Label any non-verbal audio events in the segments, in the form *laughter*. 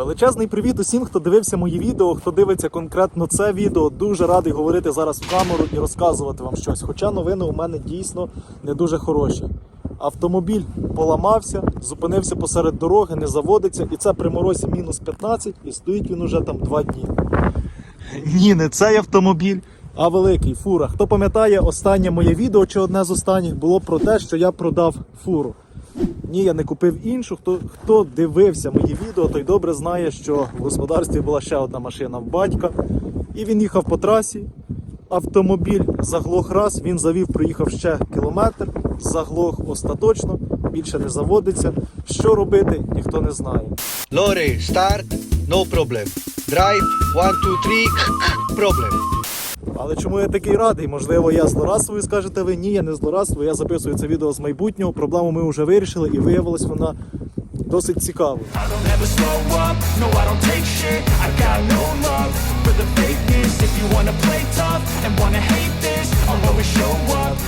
Величезний привіт усім, хто дивився мої відео, хто дивиться конкретно це відео. Дуже радий говорити зараз в камеру і розказувати вам щось. Хоча новини у мене дійсно не дуже хороші. Автомобіль поламався, зупинився посеред дороги, не заводиться, і це при морозі мінус 15, і стоїть він уже там два дні. Ні, не цей автомобіль, а великий фура. Хто пам'ятає, останнє моє відео чи одне з останніх було про те, що я продав фуру. Ні, я не купив іншу. Хто, хто дивився мої відео, той добре знає, що в господарстві була ще одна машина в батька. І він їхав по трасі. Автомобіль заглох раз, він завів, проїхав ще кілометр, заглох остаточно, більше не заводиться. Що робити, ніхто не знає. Lorry, start, no problem. Drive, one, two, three, *laughs* problem. Але чому я такий радий? Можливо, я злорадствую, скажете ви. Ні, я не злорадствую. Я записую це відео з майбутнього. Проблему ми вже вирішили і виявилась вона досить цікавою.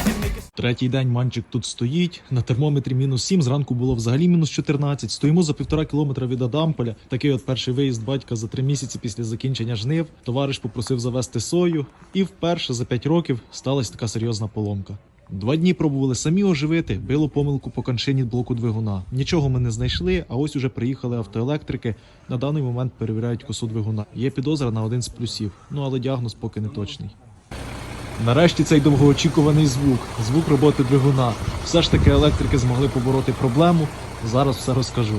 No Третій день манчик тут стоїть. На термометрі мінус 7, зранку було взагалі мінус 14. Стоїмо за півтора кілометра від Адамполя. Такий от перший виїзд батька за три місяці після закінчення жнив. Товариш попросив завести сою, і вперше за 5 років сталася така серйозна поломка. Два дні пробували самі оживити, било помилку по кончині блоку двигуна. Нічого ми не знайшли, а ось уже приїхали автоелектрики. На даний момент перевіряють косу двигуна. Є підозра на один з плюсів, ну але діагноз поки не точний. Нарешті цей довгоочікуваний звук, звук роботи двигуна. Все ж таки електрики змогли побороти проблему. Зараз все розкажу.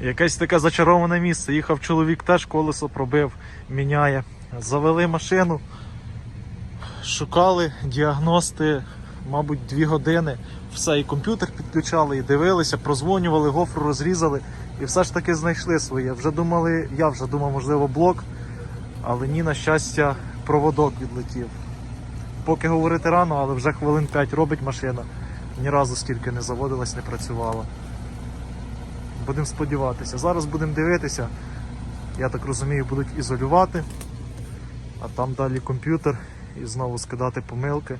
Якесь таке зачароване місце. Їхав чоловік, теж колесо пробив, міняє. Завели машину, шукали діагности, мабуть, дві години. Все, і комп'ютер підключали, і дивилися, прозвонювали, гофру розрізали, і все ж таки знайшли своє. Вже думали, я вже думав, можливо, блок, але ні, на щастя, проводок відлетів. Поки говорити рано, але вже хвилин 5 робить машина. Ні разу стільки не заводилась, не працювала. Будемо сподіватися. Зараз будемо дивитися. Я так розумію, будуть ізолювати, а там далі комп'ютер і знову скидати помилки.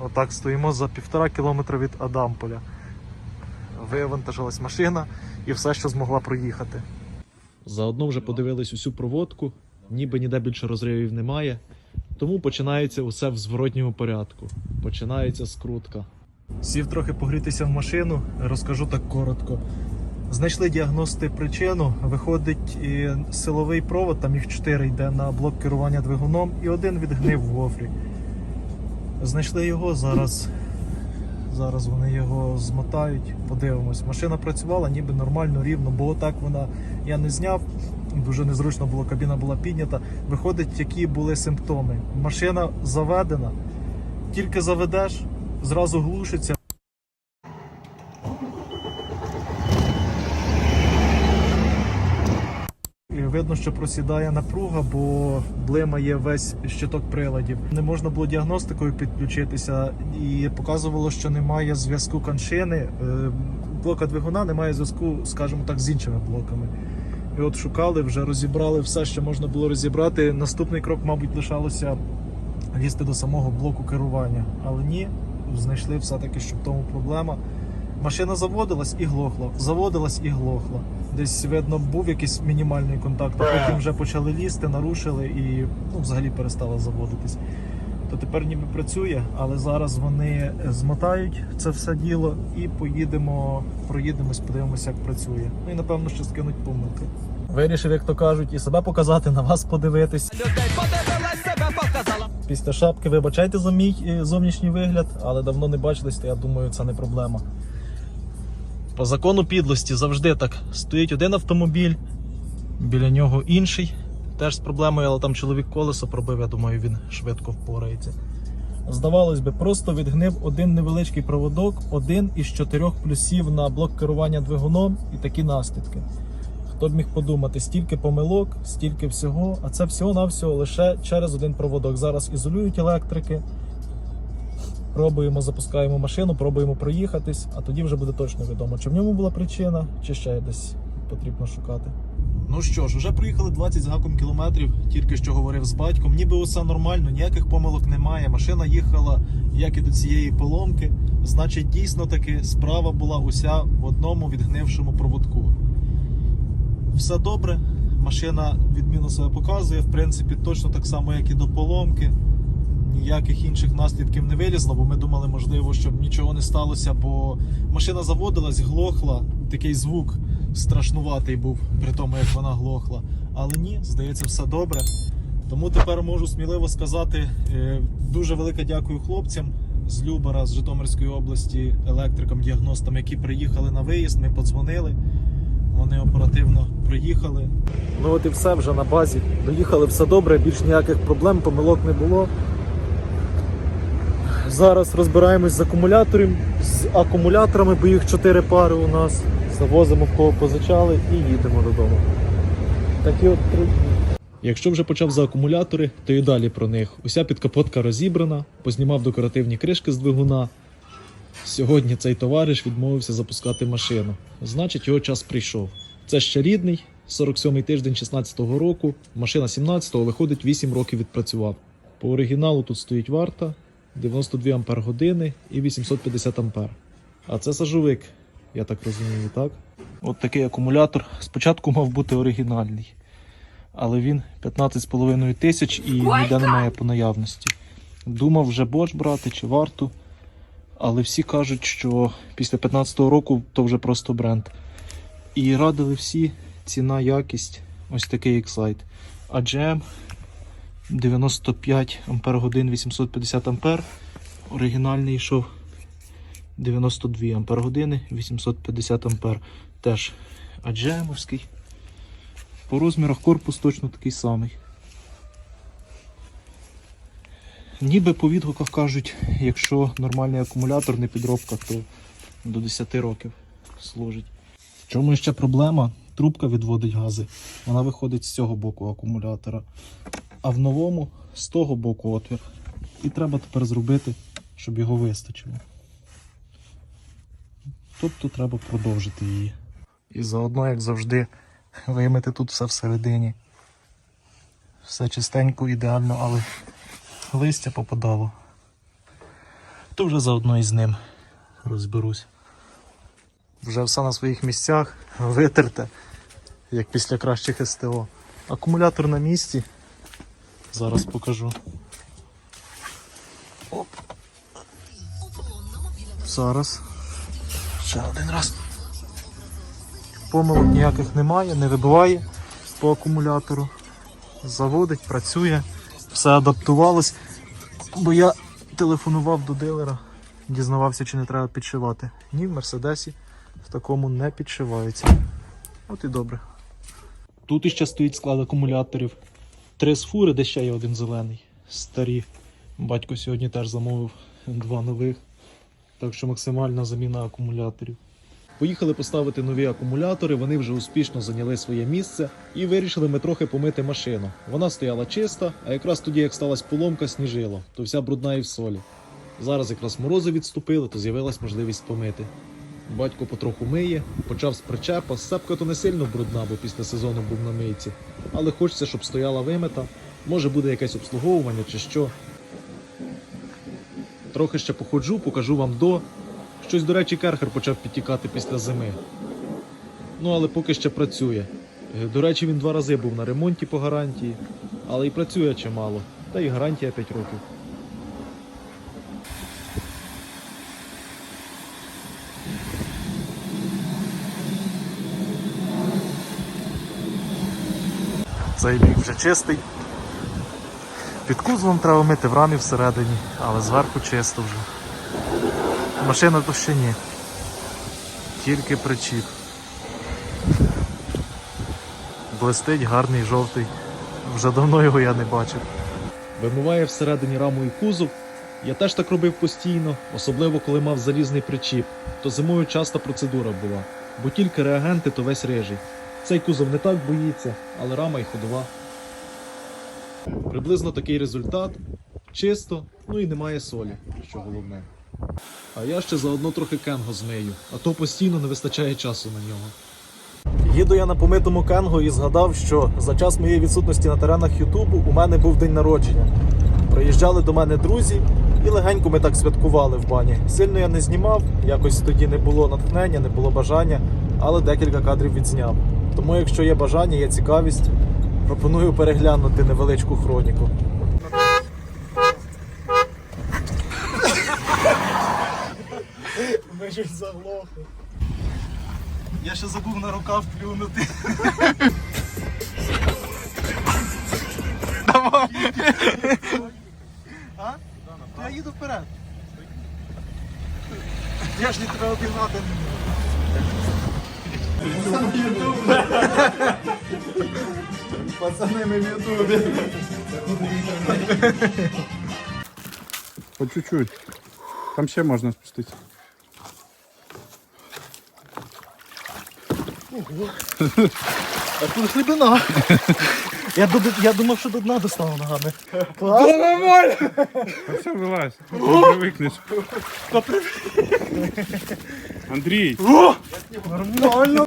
Отак стоїмо за півтора кілометра від Адамполя. Вивантажилась машина і все, що змогла проїхати. Заодно вже подивились усю проводку, ніби ніде більше розривів немає. Тому починається усе в зворотньому порядку. Починається скрутка. Сів трохи погрітися в машину, розкажу так коротко. Знайшли діагности причину. Виходить і силовий провод, там їх 4 йде на блок керування двигуном, і один відгнив в гофрі. Знайшли його зараз. Зараз вони його змотають, подивимось. Машина працювала ніби нормально, рівно, бо отак вона я не зняв. Дуже незручно було, кабіна була піднята. Виходить, які були симптоми. Машина заведена, тільки заведеш, зразу глушиться. Видно, що просідає напруга, бо блимає весь щиток приладів. Не можна було діагностикою підключитися, і показувало, що немає зв'язку коншини. Е, Блока двигуна немає зв'язку, скажімо так, з іншими блоками. І от шукали, вже розібрали все, що можна було розібрати. Наступний крок, мабуть, лишалося лізти до самого блоку керування. Але ні, знайшли все-таки, що в тому проблема. Машина заводилась і глохла, заводилась і глохла. Десь видно був якийсь мінімальний контакт, а потім вже почали лізти, нарушили і ну, взагалі перестала заводитись. То тепер ніби працює, але зараз вони змотають це все діло і поїдемо, проїдемось, подивимося, як працює. Ну і напевно, що скинуть помилки. Вирішив, як то кажуть, і себе показати, на вас подивитись. Людей подивилась, себе показала. Після шапки вибачайте за мій е, зовнішній вигляд, але давно не бачились, то я думаю, це не проблема. По закону підлості завжди так. Стоїть один автомобіль, біля нього інший. Теж з проблемою, але там чоловік колесо пробив, я думаю, він швидко впорається. Здавалось би, просто відгнив один невеличкий проводок, один із чотирьох плюсів на блок керування двигуном і такі наслідки. Хто б міг подумати, стільки помилок, стільки всього, а це всього-навсього лише через один проводок. Зараз ізолюють електрики, пробуємо, запускаємо машину, пробуємо проїхатись, а тоді вже буде точно відомо, чи в ньому була причина, чи ще десь потрібно шукати. Ну що ж, вже проїхали 20 з гаком кілометрів, тільки що говорив з батьком. Ніби усе нормально, ніяких помилок немає. Машина їхала як і до цієї поломки. Значить, дійсно таки справа була уся в одному відгнившому проводку. все добре. Машина відмінно себе показує. В принципі, точно так само, як і до поломки. Ніяких інших наслідків не вилізло, бо ми думали, можливо, щоб нічого не сталося, бо машина заводилась, глохла. Такий звук страшнуватий був при тому, як вона глохла. Але ні, здається, все добре. Тому тепер можу сміливо сказати е, дуже велике дякую хлопцям з Любара, з Житомирської області, електрикам, діагностам, які приїхали на виїзд. Ми подзвонили. Вони оперативно приїхали. Ну от і все вже на базі. Доїхали все добре, більш ніяких проблем, помилок не було. Зараз розбираємось з акумулятором, з акумуляторами, бо їх 4 пари у нас. Завозимо в кого позичали і їдемо додому. Такі от три. Якщо вже почав за акумулятори, то і далі про них. Уся підкапотка розібрана, познімав декоративні кришки з двигуна. Сьогодні цей товариш відмовився запускати машину. Значить, його час прийшов. Це ще рідний, 47-й тиждень 16-го року. Машина 17-го виходить 8 років відпрацював. По оригіналу тут стоїть варта 92 ампер години і 850 ампер. А це сажовик, я так розумію, так? От такий акумулятор. Спочатку мав бути оригінальний, але він 15,5 тисяч і ніде немає по наявності. Думав вже Bosch брати чи варту. Але всі кажуть, що після 15-го року то вже просто бренд. І радили всі ціна, якість, ось такий Excite. А GM 95 Ампер годин 850 Ампер. Оригінальний йшов 92 Ампер години 850 Ампер. Теж AGM-овський. По розмірах корпус точно такий самий. Ніби по відгуках кажуть, якщо нормальний акумулятор, не підробка, то до 10 років служить. В чому ще проблема? Трубка відводить гази. Вона виходить з цього боку акумулятора. А в новому з того боку отвір. І треба тепер зробити, щоб його вистачило. Тобто треба продовжити її. І заодно, як завжди, вимити тут все всередині. Все чистенько, ідеально, але листя попадало. То вже заодно із ним розберусь. Вже все на своїх місцях, витерте, як після кращих СТО. Акумулятор на місці. Зараз покажу. Оп. Зараз. Ще один раз. Помилок ніяких немає, не вибиває по акумулятору. Заводить, працює, все адаптувалось. Бо я телефонував до дилера, дізнавався, чи не треба підшивати. Ні, в Мерседесі в такому не підшивається. От і добре. Тут іще стоїть склад акумуляторів. Три з фури, де ще є один зелений. Старі. Батько сьогодні теж замовив два нових. Так що максимальна заміна акумуляторів. Поїхали поставити нові акумулятори, вони вже успішно зайняли своє місце і вирішили ми трохи помити машину. Вона стояла чиста, а якраз тоді, як сталася поломка, сніжило, то вся брудна і в солі. Зараз якраз морози відступили, то з'явилась можливість помити. Батько потроху миє, почав з причепа. Сцепка то не сильно брудна, бо після сезону був на мийці. Але хочеться, щоб стояла вимита. Може буде якесь обслуговування чи що. Трохи ще походжу, покажу вам до. Щось, до речі, керхер почав підтікати після зими. Ну, але поки ще працює. Е, До речі, він два рази був на ремонті по гарантії, але і працює чимало. Та і гарантія 5 років. Цей бік вже чистий. Під кузовом треба мити в рамі всередині, але зверху чисто вже. Машина то ще ні. Тільки причіп. Блистить гарний жовтий. Вже давно його я не бачив. Вимиває всередині раму і кузов. Я теж так робив постійно, особливо коли мав залізний причіп, то зимою часта процедура була, бо тільки реагенти, то весь рижий. Цей кузов не так боїться, але рама й ходова. Приблизно такий результат. Чисто, ну і немає солі, що головне. А я ще заодно трохи кенго змию, а то постійно не вистачає часу на нього. Їду я на помитому кенго і згадав, що за час моєї відсутності на теренах Ютубу у мене був день народження. Приїжджали до мене друзі, і легенько ми так святкували в бані. Сильно я не знімав, якось тоді не було натхнення, не було бажання, але декілька кадрів відзняв. Тому, якщо є бажання, є цікавість, пропоную переглянути невеличку хроніку. Ми щось заглохли. Я ще забув на рукав плюнути. Давай. А? Я їду вперед. Я ж не тебе обігнати не можу. Пацани, ми в ютубі. По чуть-чуть. Там ще можна спуститися. А тут глибина. Я, до, я думав, що до дна достану ногами. Клас. Та все вилазь. Ти привикнеш. Андрій, Нормально.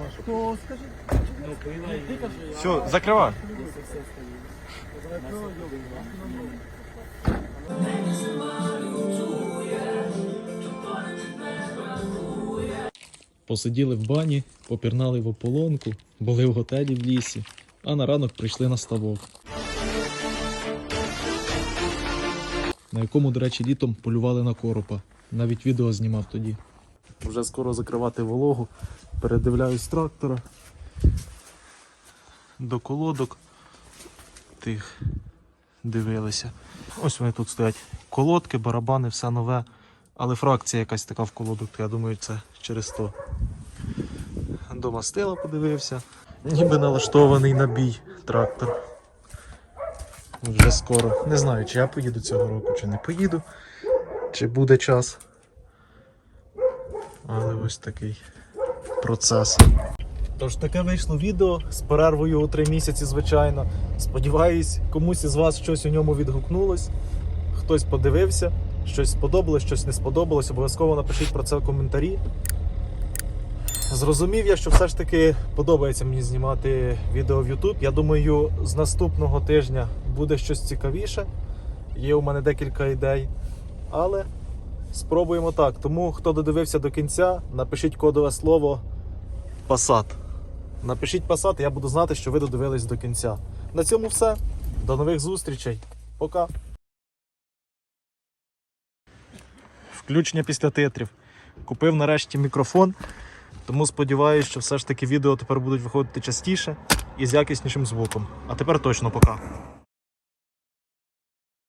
Все, закривай. Посиділи в бані, попірнали в ополонку, були в готелі в лісі, а на ранок прийшли на ставок. На якому, до речі, літом полювали на коропа. Навіть відео знімав тоді. Вже скоро закривати вологу. Передивляюсь трактора. До колодок тих дивилися. Ось вони тут стоять. Колодки, барабани, все нове. Але фракція якась така в колодок, я думаю, це через то. До мастила подивився. Ніби налаштований на бій трактор. Вже скоро. Не знаю, чи я поїду цього року, чи не поїду, чи буде час. Але ось такий процес. Тож таке вийшло відео з перервою у три місяці, звичайно. Сподіваюсь, комусь із вас щось у ньому відгукнулось. Хтось подивився, щось сподобалось, щось не сподобалось. Обов'язково напишіть про це в коментарі. Зрозумів я, що все ж таки подобається мені знімати відео в YouTube. Я думаю, з наступного тижня буде щось цікавіше. Є у мене декілька ідей. Але спробуємо так. Тому, хто додивився до кінця, напишіть кодове слово Passat. Напишіть Passat, я буду знати, що ви додивились до кінця. На цьому все. До нових зустрічей. Пока. Включення після титрів. Купив нарешті мікрофон. Тому сподіваюся, що все ж таки відео тепер будуть виходити частіше і з якіснішим звуком. А тепер точно пока.